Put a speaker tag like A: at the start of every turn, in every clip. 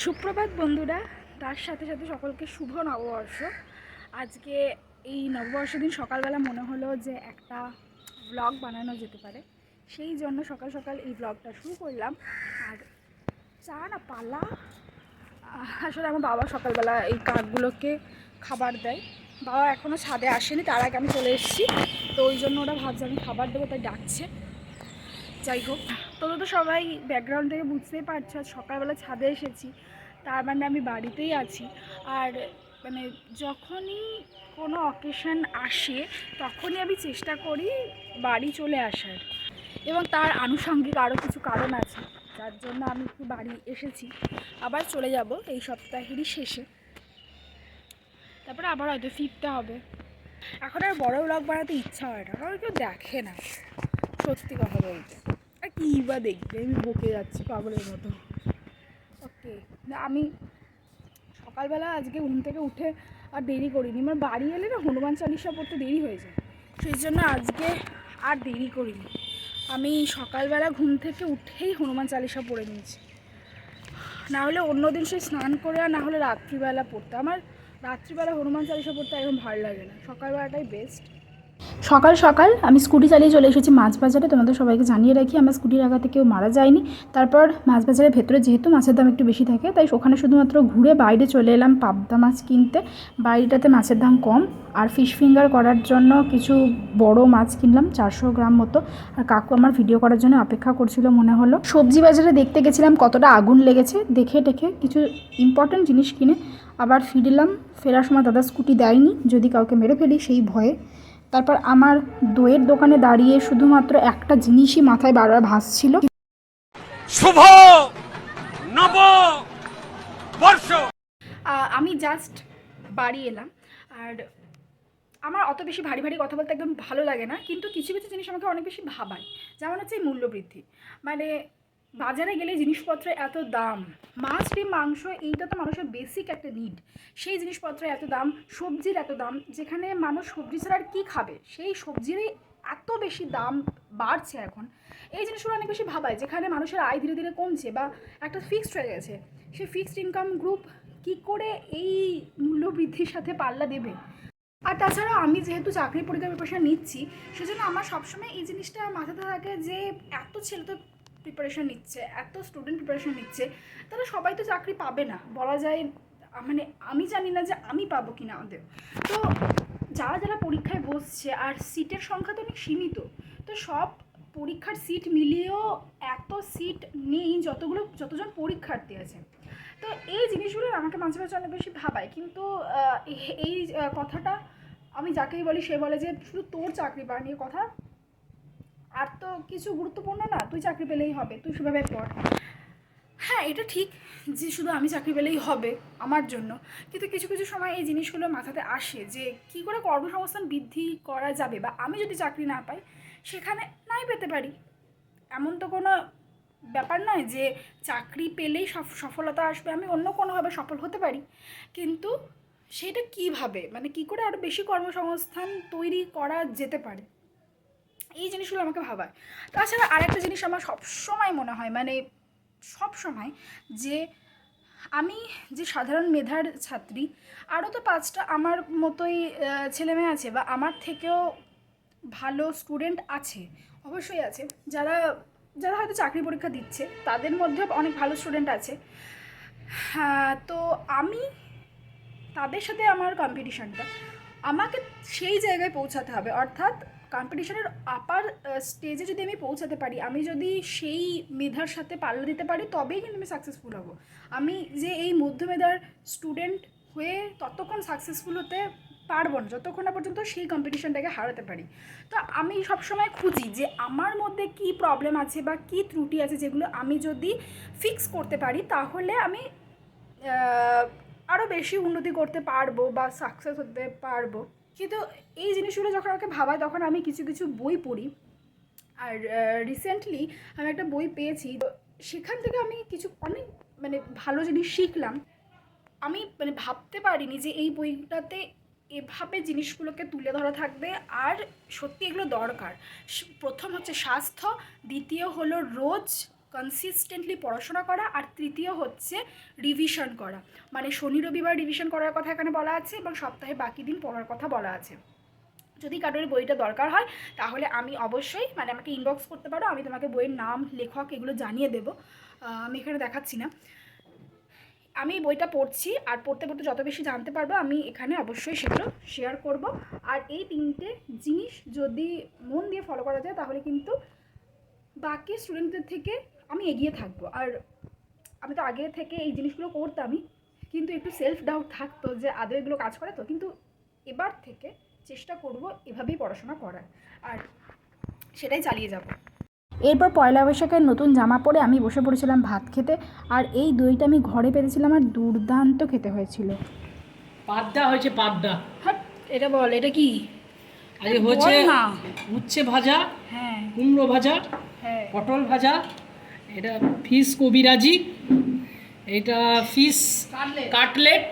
A: সুপ্রভাত বন্ধুরা, তার সাথে সাথে সকলকে শুভ নববর্ষ। আজকে এই নববর্ষ দিন সকালবেলা মনে হলো যে একটা ব্লগ বানানো যেতে পারে। সেই জন্য সকাল সকাল এই ব্লগটা শুরু করলাম। আর চা না পালা। আসলে আমার বাবা সকালবেলা এই কাকগুলোকে খাবার দেয়। বাবা এখনও ছাদে আসেনি, তার আগে আমি চলে এসেছি। তো ওই জন্য ওরা ভাবছে আমি খাবার দেবো, তাই ডাকছে। যাই হোক। তোমরা তো সবাই ব্যাকগ্রাউন্ড থেকে বুঝতেই পারছ, আজ সকালবেলা ছাদে এসেছি। তার মানে আমি বাড়িতেই আছি। আর মানে যখনই কোনো অকেশন আসে, তখনই আমি চেষ্টা করি বাড়ি চলে আসার। এবং তার আনুষঙ্গিক আরও কিছু কারণ আছে, যার জন্য আমি একটু বাড়ি এসেছি। আবার চলে যাব এই সপ্তাহেরই শেষে। তারপরে আবার হয়তো ফিরতে হবে। এখন আর বড় ব্লগ বানাতে ইচ্ছা হয় না, কারণ কেউ দেখে না। সত্যি কথা বলতে। আর কী বা দেখবে? আমি বকে যাচ্ছি, পাগলের মতো। ওকে আমি সকালবেলা আজকে ঘুম থেকে উঠে আর দেরি করিনি। আমার বাড়ি এলে না হনুমান চালিশা পড়তে দেরি হয়ে যায়। সেই জন্য আজকে আর দেরি করিনি। আমি সকালবেলা ঘুম থেকে উঠেই হনুমান চালিশা পড়ে নিয়েছি। না হলে অন্য দিন সে স্নান করে আর না হলে রাত্রিবেলা পড়তে। আমার রাত্রিবেলা হনুমান চালিশা পড়তে একদম ভালো লাগে না। সকালবেলাটাই বেস্ট সকাল সকাল আমি স্কুটি চালিয়ে চলে এসেছি মাছ বাজারে তোমাদের সবাইকে জানিয়ে রাখি, আমার স্কুটির আঘাতে কেউ মারা যায়নি। তারপর মাছ বাজারের ভেতরে যেহেতু মাছের দাম একটু বেশি থাকে, তাই ওখানে শুধুমাত্র ঘুরে বাইরে চলে এলাম পাবদা মাছ কিনতে। বাড়িটাতে মাছের দাম কম। আর ফিশ ফিঙ্গার করার জন্য কিছু বড় মাছ কিনলাম, চারশো গ্রাম মতো। আর কাকু আমার ভিডিও করার জন্য অপেক্ষা করছিল, মনে হলো। সবজি বাজারে দেখতে গেছিলাম, কতটা আগুন লেগেছে। দেখে টেখে কিছু ইম্পর্ট্যান্ট জিনিস কিনে আবার ফিরলাম। ফেরার সময় দাদা স্কুটি দেয়নি, যদি কাউকে মেরে ফেলি সেই ভয়ে। তারপর আমার দইয়ের দোকানে দাঁড়িয়ে শুধুমাত্র একটা জিনিসই মাথায় বারবার ভাসছিল।
B: শুভ নব বর্ষ।
A: আমি জাস্ট বাড়ি এলাম আর আমার অত বেশি ভারী ভারী কথা বলতে একদম ভালো লাগে না কিন্তু কিছু কিছু জিনিস আমাকে অনেক বেশি ভাবায়। যেমন হচ্ছে এই মূল্যবৃদ্ধি। মানে বাজারে গেলে জিনিসপত্রের এত দাম। মাছ ডিম, মাংস, এইটা তো মানুষের বেসিক একটা নিড সেই জিনিসপত্রের এত দাম, সবজির এত দাম, যেখানে মানুষ সবজি ছাড়া আর কী খাবে? সেই সবজিরই এত বেশি দাম বাড়ছে এখন। এই জিনিসগুলো অনেক বেশি ভাবায়, যেখানে মানুষের আয় ধীরে ধীরে কমছে বা একটা ফিক্সড হয়ে গেছে। সেই ফিক্সড ইনকাম গ্রুপ কী করে এই মূল্য বৃদ্ধির সাথে পাল্লা দেবে? আর তাছাড়া আমি যেহেতু চাকরি পরীক্ষার প্রিপারেশান নিচ্ছি, সেজন্য আমার সবসময় এই জিনিসটা মাথাতে থাকে যে, এত ছেলে তো প্রিপারেশান নিচ্ছে, এত স্টুডেন্ট প্রিপারেশান নিচ্ছে, তারা সবাই তো চাকরি পাবে না। বলা যায় মানে আমি জানি না যে আমি পাবো কি না ওদের। তো যারা যারা পরীক্ষায় বসছে, আর সিটের সংখ্যা তো অনেক সীমিত, তো সব পরীক্ষার সিট মিলিয়েও এত সিট নেই যতগুলো, যতজন পরীক্ষার্থী আছে। তো এই জিনিসগুলো আমাকে মাঝে মাঝে অনেক বেশি ভাবায়, কিন্তু এই কথাটা আমি যাকেই বলি সে বলে যে, শুধু তোর চাকরি পাওয়া নিয়ে কথা আর তো কিছু গুরুত্বপূর্ণ না, তুই চাকরি পেলেই হবে, তুই সেভাবে পড়। হ্যাঁ এটা ঠিক যে শুধু আমি চাকরি পেলেই হবে আমার জন্য, কিন্তু কিছু কিছু সময় এই জিনিসগুলো মাথাতে আসে যে কি করে কর্মসংস্থান বৃদ্ধি করা যাবে বা আমি যদি চাকরি না পাই, সেখানে নাই পেতে পারি। এমন তো কোনো ব্যাপার নয় যে চাকরি পেলেই সফ- সফলতা আসবে, আমি অন্য কোনোভাবে সফল হতে পারি। কিন্তু সেটা কীভাবে? মানে কি করে আরও বেশি কর্মসংস্থান তৈরি করা যেতে পারে? এই জিনিসগুলো আমাকে ভাবায়। তাছাড়া আরেকটা জিনিস আমার সবসময় মনে হয় মানে সব সময় যে আমি যে সাধারণ মেধার ছাত্রী, আরও তো পাঁচটা আমার মতোই ছেলেমেয়ে আছে বা আমার থেকেও ভালো স্টুডেন্ট আছে, অবশ্যই আছে। যারা যারা হয়তো চাকরি পরীক্ষা দিচ্ছে, তাদের মধ্যেও অনেক ভালো স্টুডেন্ট আছে। হ্যাঁ তো আমি তাদের সাথে আমার কম্পিটিশানটা আমাকে সেই জায়গায় পৌঁছাতে হবে। অর্থাৎ কম্পিটিশনের আপার স্টেজে যদি আমি পৌঁছাতে পারি, আমি যদি সেই মেধার সাথে পাল্লা দিতে পারি, তবেই কিন্তু আমি সাকসেসফুল হব। আমি যে এই মধ্যমেধার স্টুডেন্ট হয়ে ততক্ষণ সাকসেসফুল হতে পারব না, যতক্ষণ না পর্যন্ত সেই কম্পিটিশনটাকে হারাতে পারি। তো আমি সবসময় খুঁজি যে আমার মধ্যে কি প্রবলেম আছে বা কি ত্রুটি আছে যেগুলো আমি যদি ফিক্স করতে পারি, তাহলে আমি আরও বেশি উন্নতি করতে পারব বা সাকসেস হতে পারব। কিন্তু এই জিনিসগুলো যখন আমাকে ভাবায়, তখন আমি কিছু কিছু বই পড়ি। আর রিসেন্টলি আমি একটা বই পেয়েছি। সেখান থেকে আমি কিছু অনেক মানে ভালো জিনিস শিখলাম। আমি মানে ভাবতে পারিনি যে এই বইটাতে এভাবে জিনিসগুলোকে তুলে ধরা থাকবে। আর সত্যি এগুলো দরকার। প্রথম হচ্ছে স্বাস্থ্য, দ্বিতীয় হলো রোজ কনসিস্টেন্টলি পড়াশোনা করা আর তৃতীয় হচ্ছে রিভিশন করা। মানে শনি, রবিবার রিভিশন করার কথা এখানে বলা আছে এবং সপ্তাহে বাকি দিন পড়ার কথা বলা আছে। যদি কারোর বইটা দরকার হয়, তাহলে আমি অবশ্যই মানে আমাকে ইনবক্স করতে পারো, আমি তোমাকে বইয়ের নাম, লেখক এগুলো জানিয়ে দেবো। আমি এখানে দেখাচ্ছি না। আমি বইটা পড়ছি আর পড়তে পড়তে যত বেশি জানতে পারব, আমি এখানে অবশ্যই সেগুলো শেয়ার করব। আর এই তিনটে জিনিস যদি মন দিয়ে ফলো করা যায়, তাহলে কিন্তু বাকি স্টুডেন্টদের থেকে আমি এগিয়ে থাকব। আর আমি তো আগে থেকে এই জিনিসগুলো করতামই কিন্তু একটু সেলফ ডাউট থাকতো যে আদৌ এগুলো কাজ করে তো। কিন্তু এবার থেকে চেষ্টা করব এভাবেই পড়াশোনা করার। আর সেটাই চালিয়ে যাব। এরপর পয়লা বৈশাখের নতুন জামা পরে আমি বসে পড়েছিলাম ভাত খেতে আর এই দইটা আমি ঘরে পেতেছিলাম আর দুর্দান্ত খেতে হয়েছিল।
C: পাড্ডা হয়েছে
A: হাট এটা বল এটা কি?
C: আজকে হচ্ছে উচ্ছে ভাজা
A: হ্যাঁ।
C: কুমড়ো ভাজা
A: হ্যাঁ।
C: পটল ভাজা এটা ফিশ কবিরাজি এটা ফিশ
A: কাটলেট।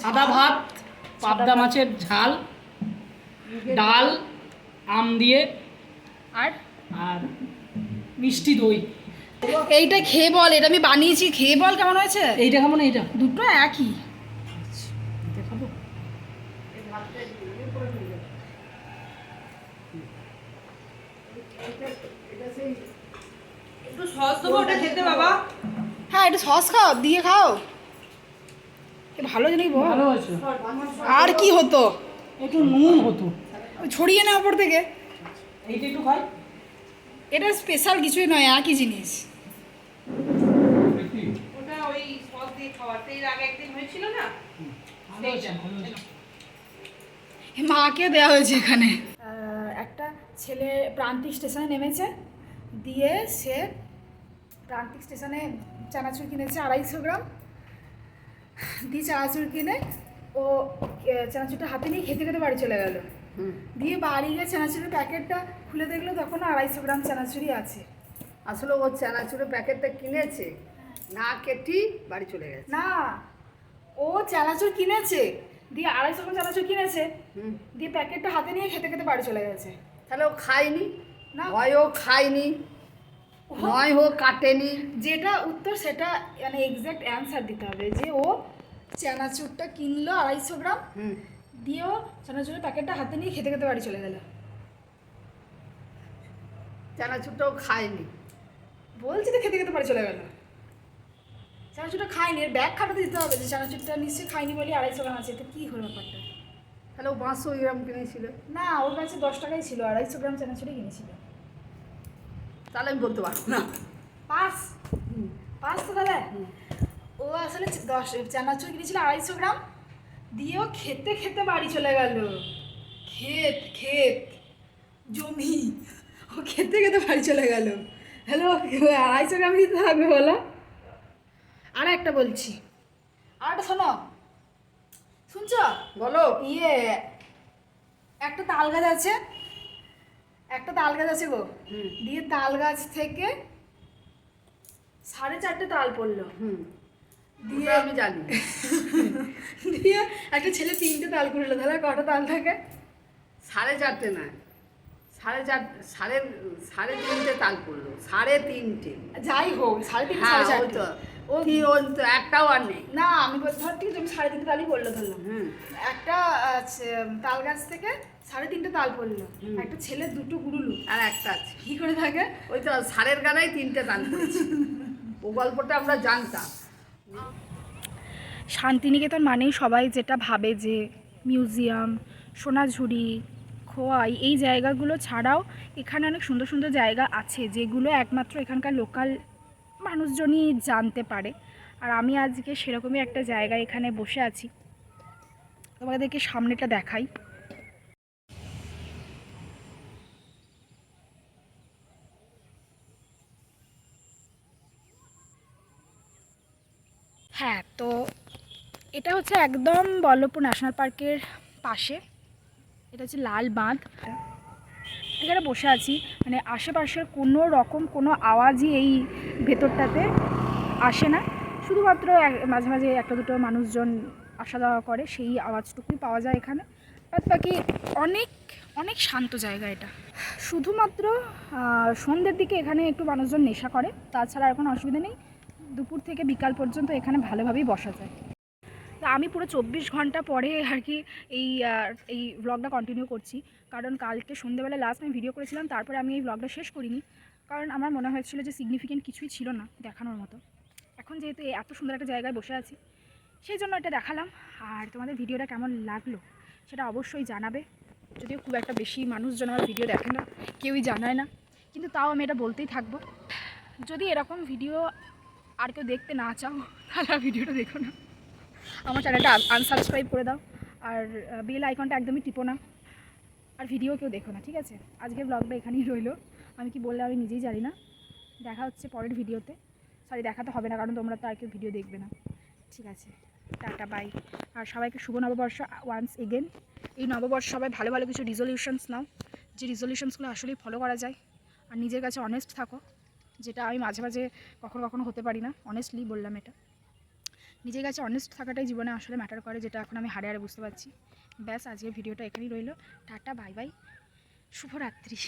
C: সাদা ভাত পাবদা মাছের ঝাল ডাল আম দিয়ে
A: আর?
C: আর মিষ্টি দই।
A: এইটা খেয়ে বল এটা আমি বানিয়েছি খেয়ে বল কেমন হয়েছে?
C: এইটা কেমন এইটা?
A: দুটো একই।
C: দেখাবো
D: একটু সস দেবো ওটা খেতে বাবা।
A: হ্যাঁ একটু সস খাও দিয়ে খাও। এ ভালো জানি বল।
C: ভালো হয়েছে।
A: আর কি হতো?
C: একটু নুন হতো।
A: ছড়িয়ে না ওপর থেকে।
C: এইটা একটু খাই।
A: এটা স্পেশাল কিছুই নয় একই জিনিস।
D: ওটা ওই সস দিয়ে খাওয়াতে এর আগে একদিন হয়েছিল না?
C: ভালো হয়েছে ভালো হয়েছে।
A: মাকে দেওয়া হয়েছে এখানে। একটা ছেলে প্রান্তিক স্টেশনে নেমেছে। দিয়ে সে প্রান্তিক স্টেশনে চানাচুর কিনেছে আড়াইশো গ্রাম। দিয়ে চানাচুর কিনে ও চানাচুরটা হাতে নিয়ে খেতে খেতে বাড়ি চলে গেল। দিয়ে বাড়ি গিয়ে চানাচুরের প্যাকেটটা খুলে দেখল তখন আড়াইশো গ্রাম চানাচুরি আছে।
E: আসলে ও চানাচুরের প্যাকেটটা কিনেছে? না কেটি বাড়ি চলে গেছে।
A: না ও চানাচুর কিনেছে। দিয়ে আড়াইশো গ্রাম চানাচুর কিনেছে।
E: হুম।
A: দিয়ে প্যাকেটটা হাতে নিয়ে খেতে খেতে বাড়ি চলে গেছে।
E: তাহলে ও খায়নি?
A: না।
E: হয় ও খায়নি? নয় ও কাটেনি।
A: যেটা উত্তর সেটা মানে এক্স্যাক্ট অ্যান্সার দিতে হবে যে ও চানাচুরটা কিনলো আড়াইশো গ্রাম। দিয়ে ও চানাচুরের প্যাকেটটা হাতে নিয়ে খেতে খেতে বাড়ি চলে গেল।
E: চানাচুরটা ও খায়নি।
A: বলছি তো খেতে খেতে বাড়ি চলে গেল। চানাচুরটা খায়নি এর ব্যাগ খাটাতে দিতে হবে যে চানাচুরটা নিশ্চয়ই খায়নি বলে আড়াইশো গ্রাম আছে তো কী হলো ব্যাপারটা?
E: তাহলে ও পাঁচশো গ্রাম কিনেছিল।
A: না ওর কাছে দশ টাকাই ছিল আড়াইশো গ্রাম চানাচুরই কিনেছিল।
E: তাহলে আমি বলতে পারব। না।
A: পাস পাস তো তাহলে? ও আসলে দশ চানাচুর কিনেছিল আড়াইশো গ্রাম। দিয়েও খেতে খেতে বাড়ি চলে গেল। ক্ষেত ক্ষেত জমি। ও খেতে খেতে বাড়ি চলে গেল। হ্যালো আড়াইশো গ্রাম দিতে হবে বলো? আর একটা বলছি। আর একটা শোনো। শুনছ?
E: বলো।
A: ইয়ে একটা তাল গাছ আছে। একটা তাল গাছ আছে গো। দিয়ে তাল গাছ থেকে সাড়ে চারটে তাল পড়ল।
E: হুম।
A: দিয়ে
E: আমি জানি।
A: দিয়ে একটা ছেলে তিনটে তাল করল তাহলে কটা তাল থাকে?
E: সাড়ে চারটে না সাড়ে চার সাড়ে সাড়ে তিনটে তাল পড়ল সাড়ে তিনটে।
A: যাই হোক সাড়ে তিনটে
E: হ্যাঁ
A: সাড়ে চারটে
E: তো। ও কি একটাও আর নেই।
A: না আমি ধর ঠিক আমি সাড়ে তিনটে তালই পড়ল ধরলাম। একটা তাল গাছ থেকে সাড়ে তিনটে তাল পড়ল। একটা ছেলে দুটো গুরুলু
E: আর একটা আছে।
A: কি করে থাকে?
E: ওই তো সারের গানায় তিনটে তাল ও গল্পটা আমরা জানতাম।
A: শান্তিনিকেতন মানেই সবাই যেটা ভাবে যে মিউজিয়াম সোনাঝুরি খোয়াই এই জায়গাগুলো ছাড়াও এখানে অনেক সুন্দর সুন্দর জায়গা আছে যেগুলো একমাত্র এখানকার লোকাল মানুষজনই জানতে পারে। আর আমি আজকে সেরকমই একটা জায়গায় এখানে বসে আছি। তোমাদেরকে সামনেটা দেখাই। হ্যাঁ তো এটা হচ্ছে একদম বল্লভপুর ন্যাশনাল পার্কের পাশে। এটা হচ্ছে লাল বাঁধ। এখানে বসে আছি। মানে আশেপাশের কোনো রকম কোনো আওয়াজই এই ভেতরটাতে আসে না। শুধুমাত্র মাঝে মাঝে একটা দুটো মানুষজন আসা যাওয়া করে, সেই আওয়াজটুকুই পাওয়া যায় এখানে। বাদ বাকি অনেক অনেক শান্ত জায়গা এটা। শুধুমাত্র সন্ধ্যের দিকে এখানে একটু মানুষজন নেশা করে। তাছাড়া আর কোনো অসুবিধা নেই। দুপুর থেকে বিকাল পর্যন্ত এখানে ভালোভাবেই বসা যায়। তা আমি পুরো চব্বিশ ঘণ্টা পরে আর কি এই এই ব্লগটা কন্টিনিউ করছি। কারণ কালকে সন্ধ্যেবেলা লাস্ট আমি ভিডিও করেছিলাম, তারপরে আমি এই ব্লগটা শেষ করিনি। কারণ আমার মনে হয়েছিল যে সিগনিফিকেন্ট কিছুই ছিল না দেখানোর মতো। এখন যেহেতু এত সুন্দর একটা জায়গায় বসে আছি, সেই জন্য এটা দেখালাম। আর তোমাদের ভিডিওটা কেমন লাগল সেটা অবশ্যই জানাবে। যদিও খুব একটা বেশি মানুষজন আমার ভিডিও দেখে না, কেউই জানায় না, কিন্তু তাও আমি এটা বলতেই থাকব। যদি এরকম ভিডিও আর কেউ দেখতে না চাও, তাহলে ভিডিওটা দেখো না। আমার চ্যানেলটা আনসাবস্ক্রাইব করে দাও। আর বেল আইকনটা একদমই টিপো না। আর ভিডিও কেউ দেখো না, ঠিক আছে? আজকের ব্লগটা এখানেই রইল। আমি কি বললে আমি নিজেই জানি না। দেখা হচ্ছে পরের ভিডিওতে সরি দেখাতে হবে না, কারণ তোমরা তো আর কেউ ভিডিও দেখবে না। ঠিক আছে? টাটা বাই আর সবাইকে শুভ নববর্ষ ওয়ান্স এগেন এই নববর্ষ সবাই ভালো ভালো কিছু রিজলিউশনস নাও। যে রিজলিউশনসগুলো আসলেই ফলো করা যায়। আর নিজের কাছে অনেস্ট থাকো, যেটা আমি মাঝে মাঝে কখনো কখনো হতে পারি না। অনেস্টলি বললাম এটা। নিজের কাছে অনেস্ট থাকাটাই জীবনে আসলে ম্যাটার করে, যেটা এখন আমি হারে হারে বুঝতে পারছি। ব্যাস আজকে ভিডিওটা এখানেই রইল। টাটা বাই বাই শুভরাত্রি।